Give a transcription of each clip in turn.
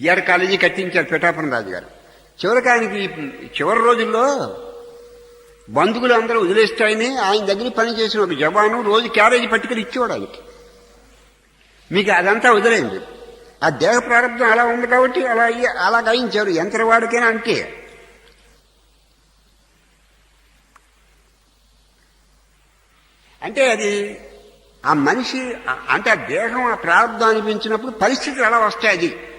PR college కట్టించారు పిఠాపురం రాజు గారు చివరికి ఆయనకి చివరి రోజుల్లో బంధువులు అందరూ వదిలేస్తాయని ఆయన దగ్గర పనిచేసిన ఒక జవాను రోజు క్యారేజీ పట్టుకుని ఇచ్చేవాడు ఆయనకి. మీకు అదంతా వదిలేదు ఆ దేహ ప్రారంభం అలా ఉంది కాబట్టి అలా అలా గాయించారు. యంత్రవాడికైనా అంటే. అంటే అది ఆ మనిషి అంటే ఆ దేహం ఆ ప్రారంభం అనిపించినప్పుడు పరిస్థితులు అలా వస్తాయి అది?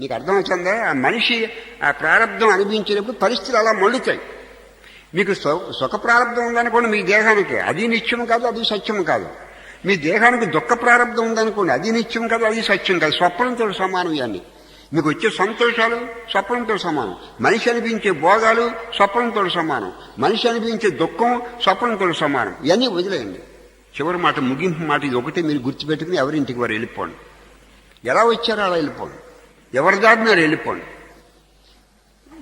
నీకు అర్థమవుతుందా? ఆ మనిషి ఆ ప్రారంధం అనిపించినప్పుడు పరిస్థితులు అలా మళ్ళుతాయి మీకు సు- సుఖ ప్రారంధం ఉందనుకోండి మీ దేహానికి అది నిత్యం కాదు అది సత్యం కాదు. మీ దేహానికి దుఃఖ ప్రారంధం ఉందనుకోండి అది నిత్యం కాదు అది సత్యం కాదు. స్వప్నంతో సమానం ఇవన్నీ. మీకు వచ్చే సంతోషాలు స్వప్నంతో సమానం. మనిషి అనిపించే భోగాలు స్వప్నంతో సమానం. మనిషి అనిపించే దుఃఖం స్వప్నంతో సమానం. ఇవన్నీ వదిలేయండి. చివరి మాట ముగింపు మాట ఇది ఒకటే మీరు గుర్తుపెట్టుకుని ఎవరింటికి వారు వెళ్ళిపోండి. ఎలా వచ్చారో అలా వెళ్ళిపోండి. ఎవరి దాటినారు వెళ్ళిపోండి.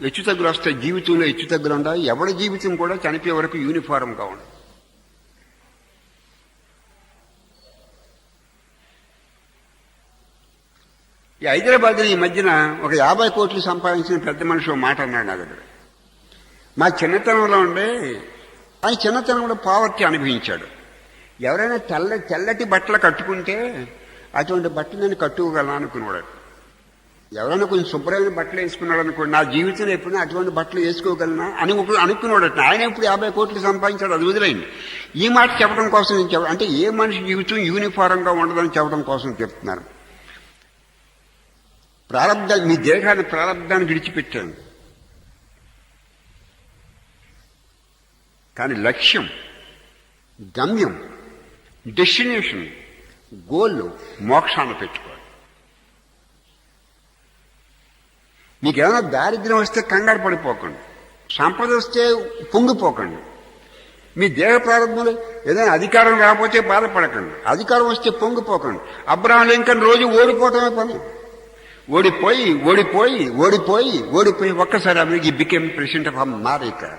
హెచ్చు తగ్గులు వస్తాయి జీవితంలో హెచ్చు తగ్గులు ఉండాలి ఎవరి జీవితం కూడా చనిపోయే వరకు యూనిఫారంగా ఉండదు ఈ హైదరాబాద్ ఈ మధ్యన ఒక యాభై కోట్లు సంపాదించిన పెద్ద మనిషి మాట అన్నాడు నా దగ్గర. మా చిన్నతనంలో ఉండే ఆయన చిన్నతనంలో పావర్టీ అనుభవించాడు. ఎవరైనా తెల్ల తెల్లటి బట్టలు కట్టుకుంటే అటువంటి బట్టలు నేను కట్టుకోగలను అనుకున్నాడు ఎవరైనా కొంచెం శుభ్రమైన బట్టలు వేసుకున్నాడు అనుకోండి నా జీవితంలో ఎప్పుడైనా అటువంటి బట్టలు వేసుకోగలనా అని ఒక అనుకున్నాడట ఆయన ఇప్పుడు యాభై కోట్లు సంపాదించాడు అది వదిలేయండి. ఈ మాట చెప్పడం కోసం నేను చెప్పడం అంటే ఏ మనిషి జీవితం యూనిఫారంగా ఉండదని చెప్పడం కోసం చెప్తున్నారు. ప్రారంభ మీ దేహాన్ని ప్రారంభాన్ని విడిచిపెట్టాను. కానీ లక్ష్యం గమ్యం డెస్టినేషన్ గోల్ మోక్షాన్ని పెట్టుకోవాలి. మీకు ఏమైనా దారిద్ర్యం వస్తే కంగారు పడిపోకండి. సంపద వస్తే పొంగిపోకండి. మీ దేహ ప్రారంభంలో ఏదైనా అధికారం రాకపోతే బాధపడకండి. అధికారం వస్తే పొంగిపోకండి. అబ్రహం లింకన్ రోజు ఓడిపోవటమే పని. ఓడిపోయి ఓడిపోయి ఓడిపోయి ఓడిపోయి ఒక్కసారి America become president of America.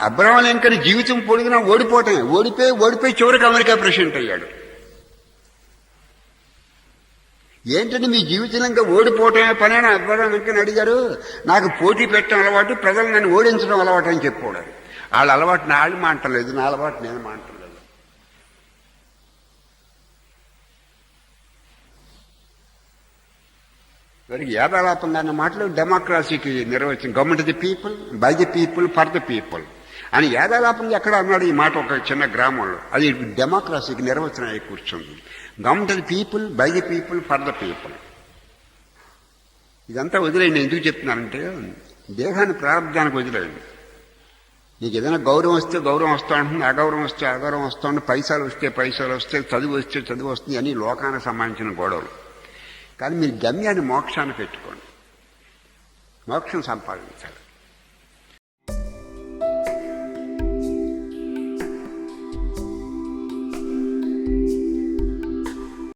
Abraham Lincoln జీవితం పొడిగినా ఓడిపోవటమే ఓడిపోయి ఓడిపోయి చివరికి అమెరికా ప్రెసిడెంట్ అయ్యాడు. ఏంటంటే మీ జీవితంలో ఇంకా ఓడిపోవటమే పని అవ్వడం అబ్రహం అడిగారు. నాకు పోటీ పెట్టడం అలవాటు ప్రజలు నన్ను ఓడించడం అలవాటు అని చెప్పుకోవడం. వాళ్ళ అలవాటు నా వాళ్ళు మాంటలేదు నా అలవాటు నేను మాంటలేదు. వారికి యాదాలాపంగా అన్న మాటలు డెమోక్రసీకి నిర్వచనం government the people by the people for the people అని యాదాలాపంగా ఎక్కడ అన్నాడు ఈ మాట ఒక చిన్న గ్రామంలో. అది డెమోక్రసీకి నిర్వచనం అయి కూర్చుంది. Government the people by the people for the people ఇదంతా వదిలేయండి. ఎందుకు చెప్తున్నానంటే దేహాన్ని ప్రారంభానికి వదిలేయండి. నీకు ఏదైనా గౌరవం వస్తే గౌరవం వస్తూ ఉంటుంది అగౌరవం వస్తే అగౌరవం వస్తూ ఉంటుంది పైసలు వస్తే పైసలు వస్తే చదువు వస్తే చదువు వస్తుంది. అని లోకానికి సంబంధించిన గొడవలు. కానీ మీరు గమ్యాన్ని మోక్షాన్ని పెట్టుకోండి. మోక్షం సంపాదించాలి.